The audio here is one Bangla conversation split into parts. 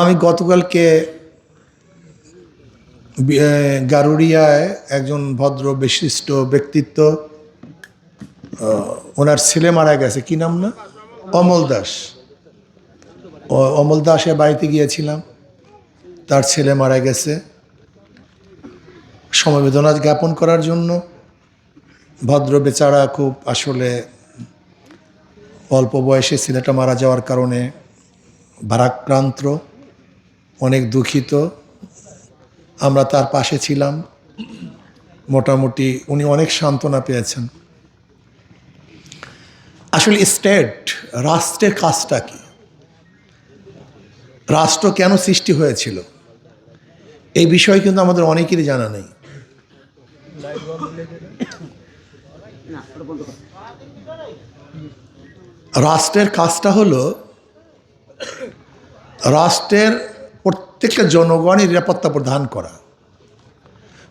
আমি গতকালকে গারুড়িয়ায় একজন ভদ্র, বিশিষ্ট ব্যক্তিত্ব ওনার ছেলে মারা গেছে। কি নাম না? অমল দাস। অমল দাসের বাড়িতে গিয়েছিলাম। তার ছেলে মারা গেছে। সমবেদনা জ্ঞাপন করার জন্য। ভদ্র বেচারা খুব আসলে অল্প বয়সে ছেলেটা মারা যাওয়ার কারণে ভারাক্রান্ত, অনেক দুঃখিত। আমরা তার পাশে ছিলাম। মোটামুটি উনি অনেক সান্ত্বনা পেয়েছেন। আসলে স্টেট, রাষ্ট্রের কাজটা কি? রাষ্ট্র কেন সৃষ্টি হয়েছিল? এই বিষয়ে কিন্তু আমাদের অনেকেরই জানা নেই। রাষ্ট্রের কাজটা হলো রাষ্ট্রের প্রত্যেকটা জনগণের নিরাপত্তা প্রদান করা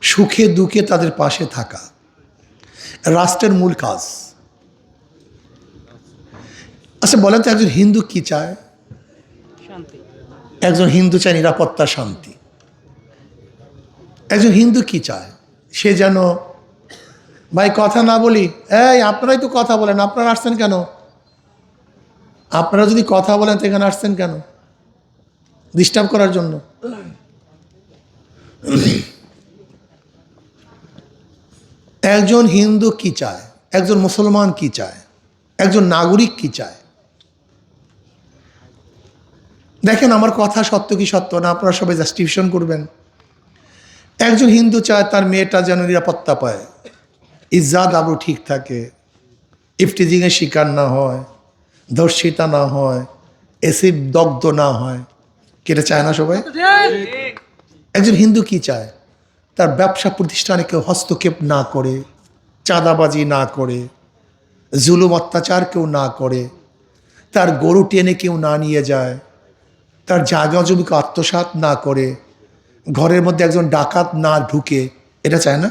সুখে দুঃখে তাদের পাশে থাকা রাষ্ট্রের মূল কাজ। আচ্ছা বলেন তো একজন হিন্দু কি চায়? একজন হিন্দু চায় নিরাপত্তা শান্তি। একজন হিন্দু কি চায়? সে যেন ভাই কথা না বলি এই আপনারাই তো কথা বলেন আপনারা আসছেন কেন? আপনারা যদি কথা বলেন, তো এখানে আসছেন কেন? ডিস্টার্ব করার জন্য। একজন হিন্দু কি চায়? একজন মুসলমান কি চায়? একজন নাগরিক কি চায়? দেখেন, আমার কথা সত্য কি সত্য না? আপনারা সবাই জাস্টিফিকেশন করবেন। একজন হিন্দু চায় তার মেয়েটা যেন নিরাপত্তা পায়। ইজ্জাত আবরু ঠিক থাকে। ইফটিজিংয়ের শিকার না হয়। ধর্ষিতা না হয় এসিড দগ্ধ না হয়। কেটে চায় না সবাই? একজন হিন্দু কি চায়? তার ব্যবসা প্রতিষ্ঠানে কেউ হস্তক্ষেপ না করে চাঁদাবাজি না করে জুলুম অত্যাচার কেউ না করে তার গরু টেনে কেউ না নিয়ে যায় তার জায়গা জমিকে আত্মসাৎ না করে ঘরের মধ্যে একজন ডাকাত না ঢুকে এটা চায় না।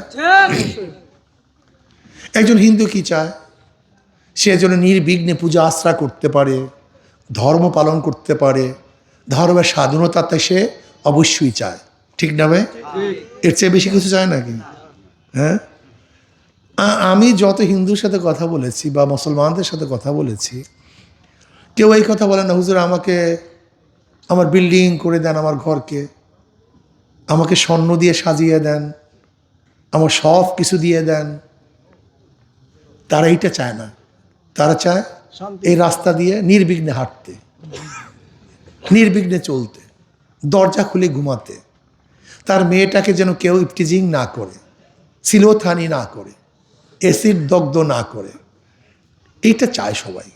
একজন হিন্দু কি চায়? সে যেন নির্বিঘ্নে পূজা আশ্রা করতে পারে, ধর্ম পালন করতে পারে ধর্মের স্বাধীনতাতে সে অবশ্যই চায়। ঠিক না ভাই? এর চেয়ে বেশি কিছু চায় নাকি? হ্যাঁ? আমি যত হিন্দুর সাথে কথা বলেছি বা মুসলমানদের সাথে কথা বলেছি, কেউ এই কথা বলে না, হুজুর, আমাকে আমার বিল্ডিং করে দেন আমার ঘরকে, আমাকে স্বর্ণ দিয়ে সাজিয়ে দেন, আমার সব কিছু দিয়ে দেন। তারা এইটা চায় না। তারা চায় এই রাস্তা দিয়ে নির্বিঘ্নে হাঁটতে নির্বিঘ্নে চলতে দরজা খুলে ঘুমাতে। তার মেয়েটাকে যেন কেউ ইফটিজিং না করে সিলোথানি না করে এসিড দগ্ধ না করে। এইটা চায় সবাই।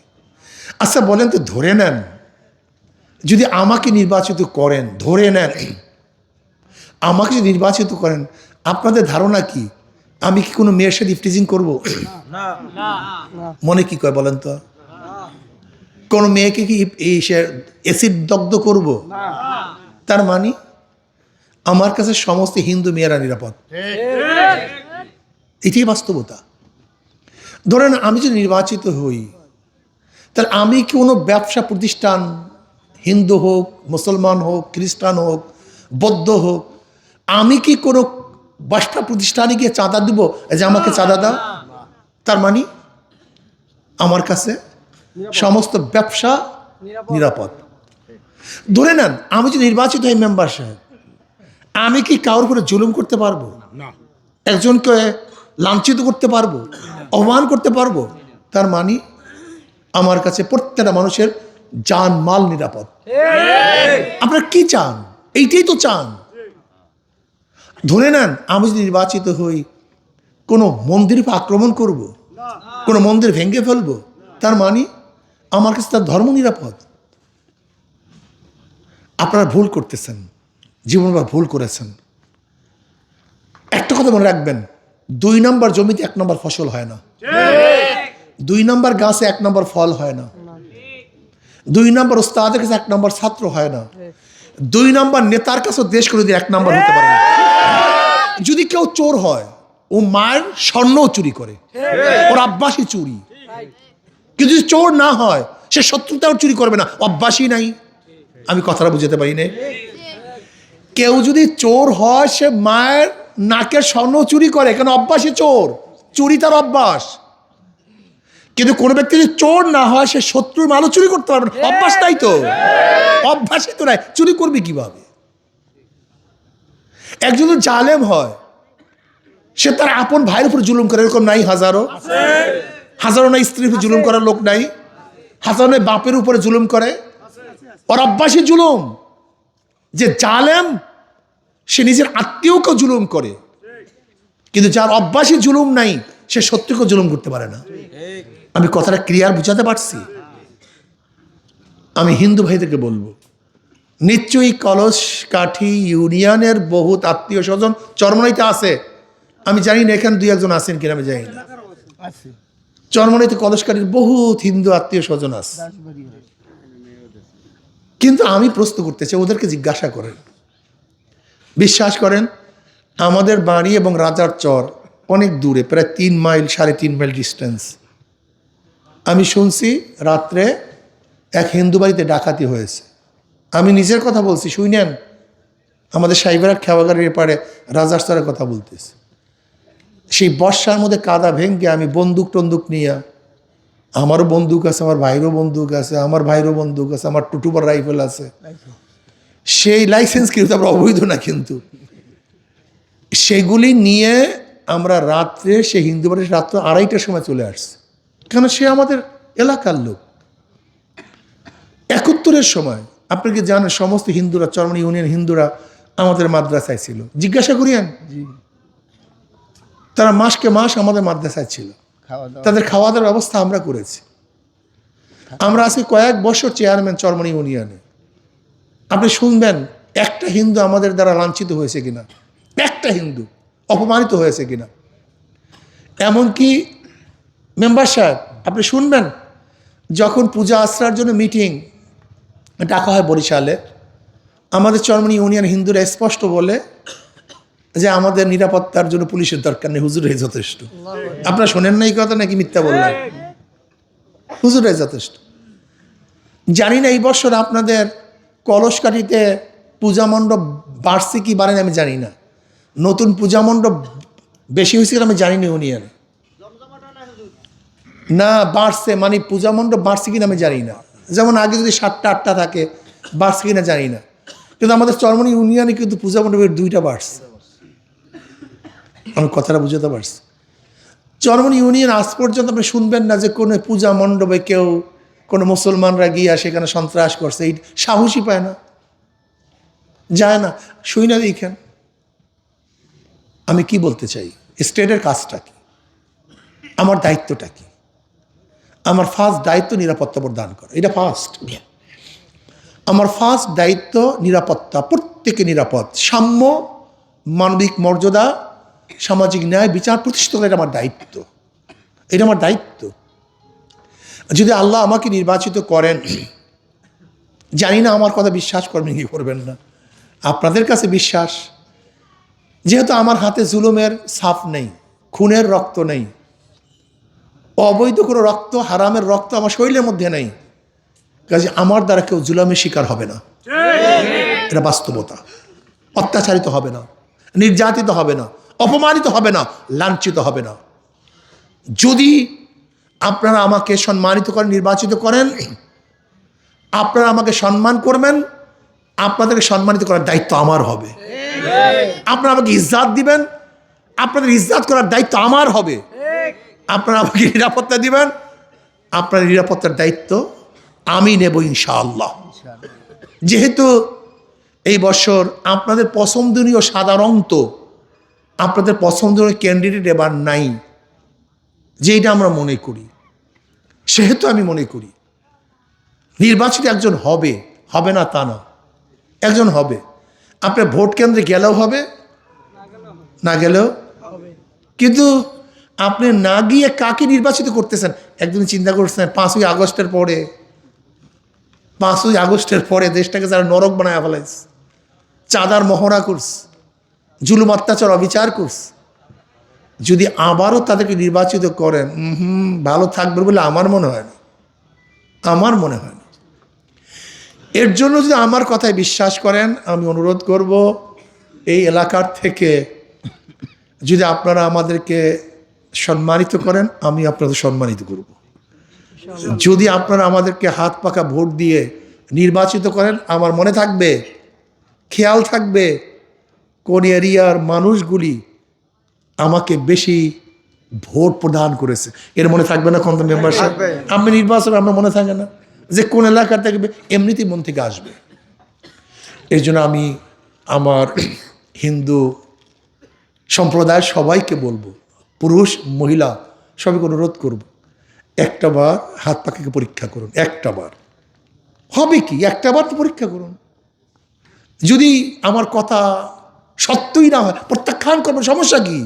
আচ্ছা বলেন তো ধরে নেন যদি আমাকে নির্বাচিত করেন ধরে নেন আমাকে যদি নির্বাচিত করেন আপনাদের ধারণা কি? আমি কি কোনো মেয়ের সাথে ইফটিজিং করব? মনে কি কয় বলেন তো? কোন মেয়েকে কি এই সে- এসিড দগ্ধ করব? তার মানে আমার কাছে সমস্ত হিন্দু মেয়েরা নিরাপদ। এটাই বাস্তবতা। ধরেন আমি যদি নির্বাচিত হই তাহলে আমি কি কোনো ব্যবসা প্রতিষ্ঠান হিন্দু হোক মুসলমান হোক খ্রিস্টান হোক বৌদ্ধ হোক আমি কি কোনো ব্যবসা প্রতিষ্ঠানে গিয়ে চাঁদা দিব। যে আমাকে চাঁদা দাও। তার মানে আমার কাছে সমস্ত ব্যবসা নিরাপদ। ধরে নেন আমি যদি নির্বাচিত হই মেম্বার সাহেব আমি কি কারোর উপরে জুলুম করতে পারব? একজনকে লাঞ্ছিত করতে পারব? অপমান করতে পারব? তার মানে আমার কাছে প্রত্যেকটা মানুষের জান মাল নিরাপদ আপনারা কি চান? এইটাই তো চান। ধরে নেন, আমি যদি নির্বাচিত হই, কোনো মন্দির আক্রমণ করব। কোনো মন্দির ভেঙে ফেলব? তার মানে আমার কাছে তার ধর্ম নিরাপদ। আপনারা ভুল করতেছেন, জীবনবার ভুল করেছেন। একটা কথা মনে রাখবেন, দুই নম্বর জমিতে এক নম্বর ফসল হয় না। দুই নম্বর গাছে এক নম্বর ফল হয় না। দুই নম্বর ওস্তাদের কাছে এক নম্বর ছাত্র হয় না। দুই নাম্বার নেতার কাছে দেশ করে দিয়ে এক নম্বর হতে পারে না। যদি কেউ চোর হয়, ও মায়ের স্বর্ণও চুরি করে। ওর আব্বাসী চুরি। কিন্তু যদি চোর না হয়, সে শত্রুতাও চুরি করবে না। অভ্যাসই নাই। আমি কথাটা বুঝাতে পারি না কেউ যদি চোর হয়, সে মায়ের নাকের স্বর্ণ চুরি করে। কেন? অভ্যাসই চোর। চুরি তার অভ্যাস কিন্তু কোনো ব্যক্তি যদি চোর না হয় সে শত্রুর মালও চুরি করতে পারবে না। অভ্যাস নাই তো। অভ্যাসই তো নাই। চুরি করবে কীভাবে? একজন জালেম হয় সে তার আপন ভাইয়ের উপর জুলুম করে এরকম নাই হাজারো? হাজারো নাই স্ত্রীর উপর জুলুম করার লোক নাই। হাজারো নাই বাপের উপরে জুলুম করে। ওর অভ্যাসই জুলুম। যে জালেম সে নিজের আত্মীয়কেও জুলুম করে। কিন্তু যার অভ্যাসই জুলুম নাই সে সত্যিকেও জুলুম করতে পারে না। আমি কথাটা ক্লিয়ার বুঝাতে পারছি? আমি হিন্দু ভাইদেরকে বলব নিশ্চয়ই কলস কাঠি ইউনিয়নের বহুত আত্মীয় স্বজন চরমনাইতে আছে। আমি জানি না এখানে দুই একজন আছেন কিনা আমি জানি না। চরমনাইতে কলস কাঠির বহুত হিন্দু আত্মীয় স্বজন আছে। কিন্তু আমি প্রশ্ন করতে চাই ওদেরকে জিজ্ঞাসা করেন। বিশ্বাস করেন আমাদের বাড়ি এবং রাজার চর অনেক দূরে প্রায় তিন মাইল সাড়ে তিন মাইল ডিস্টেন্স আমি শুনছি রাত্রে এক হিন্দু বাড়িতে ডাকাতি হয়েছে। আমি নিজের কথা বলছি শুনেন আমাদের সাইবারাট খেওয়াগারের এপারে রাজার চরের কথা বলতেছি। সেই বর্ষার মধ্যে কাদা ভেঙ্গে আমি বন্দুক টন্দুক নিয়ে, আমারও বন্দুক আছে, আমার ভাইরও বন্দুক আছে, আমার ভাইয়েরও বন্দুক আছে, আমার টুটুবার রাইফেল আছে। সেই লাইসেন্স কিন্তু আমরা অবৈধ না কিন্তু। সেগুলি নিয়ে আমরা রাত্রে সে হিন্দু বাড়ির রাত্র আড়াইটার সময় চলে আসছে। কেন সে আমাদের এলাকার লোক? একাত্তরের সময় আপনি কি জানেন সমস্ত হিন্দুরা চরমনি ইউনিয়ন হিন্দুরা আমাদের মাদ্রাসায় ছিল? জিজ্ঞাসা করিয়েন। তারা মাসকে মাস আমাদের মাদ্রাসায় ছিল। তাদের খাওয়া দাওয়ার ব্যবস্থা আমরা করেছি। আমরা আজকে কয়েক বছর চেয়ারম্যান চরমনি ইউনিয়নে। আপনি শুনবেন একটা হিন্দু আমাদের দ্বারা লাঞ্ছিত হয়েছে কিনা? একটা হিন্দু অপমানিত হয়েছে কিনা? এমনকি মেম্বার সাহেব, আপনি শুনবেন? যখন পূজা আশ্রার জন্য মিটিং ডাকা হয় বরিশালে, আমাদের চরমনি ইউনিয়ন হিন্দুরা স্পষ্ট বলে যে আমাদের নিরাপত্তার জন্য পুলিশের দরকার নেই হুজুরাই যথেষ্ট। আপনারা শোনেন না এই কথা নাকি মিথ্যা বললেন হুজুরাই যথেষ্ট। জানি না এই বছর আপনাদের কলসকাঠিতে পূজা মণ্ডপ বাড়ছে কি বাড়েন আমি জানি না। নতুন পূজা মণ্ডপ বেশি হয়েছে আমি জানি না ইউনিয়নে। না বাড়ছে মানে পূজা মণ্ডপ বাড়ছে কিনা আমি জানি না। যেমন আগে যদি সাতটা, আটটা থাকে, বাড়ছে কিনা জানি না। কিন্তু আমাদের চরমনি ইউনিয়নে কিন্তু পূজা মণ্ডপের দুইটা বাড়ছে। আমি কথাটা বুঝাতে পারছি। চরমনি ইউনিয়ন আজ পর্যন্ত আপনি শুনবেন না যে কোনো পূজা মণ্ডপে কেউ, কোনো মুসলমানরা গিয়া সেখানে সন্ত্রাস করছে। এই সাহসী পায় না। যায় না। শুই না দেখেন। আমি কি বলতে চাই? স্টেটের কাজটা কি? আমার দায়িত্বটা কি? আমার ফার্স্ট দায়িত্ব নিরাপত্তা প্রদান করা। এটা ফার্স্ট আমার ফার্স্ট দায়িত্ব নিরাপত্তা, প্রত্যেকে নিরাপদ। সাম্য, মানবিক মর্যাদা, সামাজিক ন্যায়, বিচার প্রতিষ্ঠিত করা, এটা আমার দায়িত্ব। এটা আমার দায়িত্ব। যদি আল্লাহ আমাকে নির্বাচিত করেন, জানি না আমার কথা বিশ্বাস করবেন কি করবেন না। আপনাদের কাছে বিশ্বাস। যেহেতু আমার হাতে জুলুমের ছাপ নেই, খুনের রক্ত নেই অবৈধ কোনো রক্ত, হারামের রক্ত আমার শরীরের মধ্যে নেই। কাজে আমার দ্বারা কেউ জুলামের শিকার হবে না। এটা বাস্তবতা। অত্যাচারিত হবে না। নির্যাতিত হবে না। অপমানিত হবে না। লাঞ্ছিত হবে না। যদি আপনারা আমাকে সম্মানিত করেন, নির্বাচিত করেন, আপনারা আমাকে সম্মান করবেন, আপনাদেরকে সম্মানিত করার দায়িত্ব আমার হবে। আপনারা আমাকে ইজ্জাত দিবেন, আপনাদের ইজ্জাত করার দায়িত্ব আমার হবে। আপনারা আমাকে নিরাপত্তা দিবেন। আপনার নিরাপত্তার দায়িত্ব আমি নেব ইনশাআল্লাহ। যেহেতু এই বছর আপনাদের পছন্দনীয় সাধারণত আপনাদের পছন্দনীয় ক্যান্ডিডেট এবার নাই যেটা আমরা মনে করি। সেহেতু আমি মনে করি, নির্বাচিত একজন হবে হবে না তা না, একজন হবে। আপনার ভোট কেন্দ্রে গেলেও হবে, না গেলেও? কিন্তু আপনি না গিয়ে কাকে নির্বাচিত করতেছেন? একদিন চিন্তা করছেন, পাঁচই আগস্টের পরে, পাঁচই আগস্টের পরে দেশটাকে যারা নরক বানায় ফেলাইছে, চাঁদার মহড়া করছে, জুলুম অত্যাচার অবিচার করছে, যদি আবারও তাদেরকে নির্বাচিত করেন হুম, ভালো থাকবে বলে আমার মনে হয় না। আমার মনে হয় না। এর জন্য যদি আমার কথায় বিশ্বাস করেন, আমি অনুরোধ করব, এই এলাকার থেকে যদি আপনারা আমাদেরকে সম্মানিত করেন আমি আপনাদের সম্মানিত করব। যদি আপনারা আমাদেরকে হাত পাকা ভোট দিয়ে নির্বাচিত করেন আমার মনে থাকবে খেয়াল থাকবে কোন এরিয়ার মানুষগুলি আমাকে বেশি ভোট প্রদান করেছে। এর মনে থাকবে না কোন মেম্বারশিপ আমি নির্বাচন আমার মনে থাকে না যে কোন এলাকা থাকবে এমনিতেই মন থেকে আসবে। এই জন্য আমি আমার হিন্দু সম্প্রদায়ের সবাইকে বলব পুরুষ, মহিলা, সবাইকে অনুরোধ করব, একটা বার হাত পাখিকে পরীক্ষা করুন, একটা বার। হবে কি? একটা বার তো পরীক্ষা করুন। যদি আমার কথা সত্যই না হয়, প্রত্যাখ্যান করবেন, সমস্যা কি?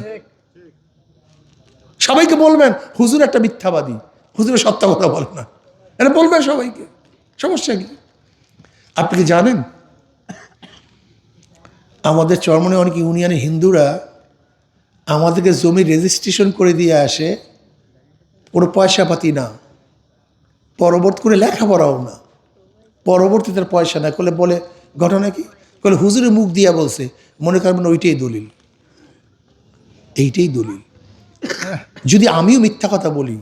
সবাইকে বলবেন, হুজুর একটা মিথ্যাবাদী, হুজুরের সত্য কথা বলে না। এটা বলবেন সবাইকে, সমস্যা কি? আপনি কি জানেন? আমাদের চরমনে অনেক ইউনিয়নের হিন্দুরা আমাদেরকে জমি রেজিস্ট্রেশন করে দিয়ে আসে, কোনো পয়সা পাতি না। পরবর্তী করে লেখাপড়াও না। পরবর্তী তার পয়সা না, করলে বলে, ঘটনা কি? বলে হুজুরের মুখ দিয়া বলছে, মনে করবেন ওইটাই দলিল। এইটাই দলিল। যদি আমিও মিথ্যা কথা বলি,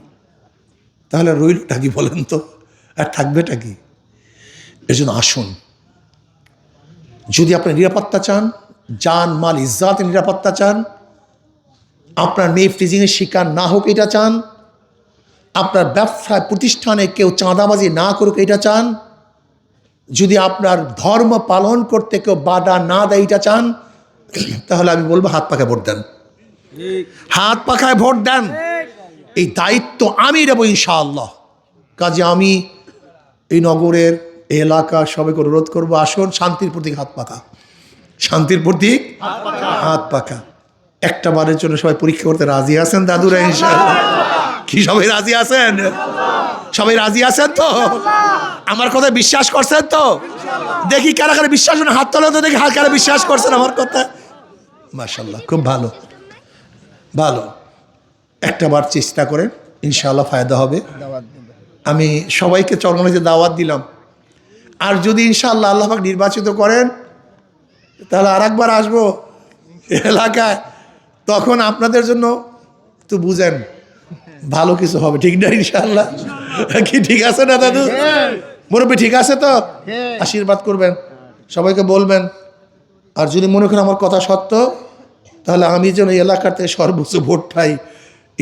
তাহলে রইলটা কি বলেন তো? আর থাকবেটা কি? এর জন্য আসুন। যদি আপনি নিরাপত্তা চান জান মাল ইজ্জাতের নিরাপত্তা চান আপনার মেয়ে ফ্রিজিংয়ের শিকার না হোক এটা চান। আপনার ব্যবসায়, প্রতিষ্ঠানে কেউ চাঁদাবাজি না করুক এটা চান। যদি আপনার ধর্ম পালন করতে কেউ বাধা না দেয় এটা চান, তাহলে আমি বলব হাত পাখায় ভোট দেন। হাত পাখায় ভোট দেন। এই দায়িত্ব আমি নেব ইনশাআল্লাহ। কাজে আমি এই নগরের এলাকা সবাইকে অনুরোধ করব, আসুন শান্তির প্রতীক হাত পাখা। শান্তির প্রতীক হাত পাকা একটা বারের জন্য সবাই পরীক্ষা করতে রাজি আছেন দাদুরা ইনশাআল্লাহ কি সবাই রাজি আছেন? সবাই রাজি আছেন তো? আমার কথায় বিশ্বাস করছেন তো? দেখি কারা কারা বিশ্বাস করেন হাত তোলা তো দেখি হাত কারা বিশ্বাস করছেন আমার কথা। মাশাল্লাহ খুব ভালো। ভালো। একটা বার চেষ্টা করেন ইনশাআল্লাহ ফায়দা হবে। আমি সবাইকে চরমনে দাওয়াত দিলাম। আর যদি ইনশাআল্লাহ আল্লাহফাক নির্বাচিত করেন তাহলে আর একবার আসব এলাকায়। তখন আপনাদের জন্য তো বুঝেন, ভালো কিছু হবে, ঠিক না ইনশাল্লাহ কি ঠিক আছে না দাদু? মুরব্বী ঠিক আছে তো? আশীর্বাদ করবেন, সবাইকে বলবেন। আর যদি মনে করেন আমার কথা সত্য, তাহলে আমি যেন এই এলাকাতে সর্বোচ্চ ভোট পাই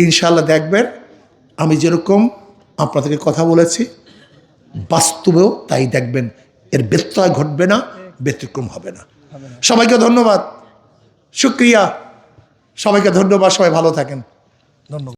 ইনশাল্লাহ দেখবেন। আমি যেরকম আপনাদেরকে কথা বলেছি, বাস্তবেও তাই দেখবেন। এর ব্যত্যয় ঘটবে না, ব্যতিক্রম হবে না। সবাইকে ধন্যবাদ। শুক্রিয়া। সবাইকে ধন্যবাদ সবাই ভালো থাকেন। ধন্যবাদ।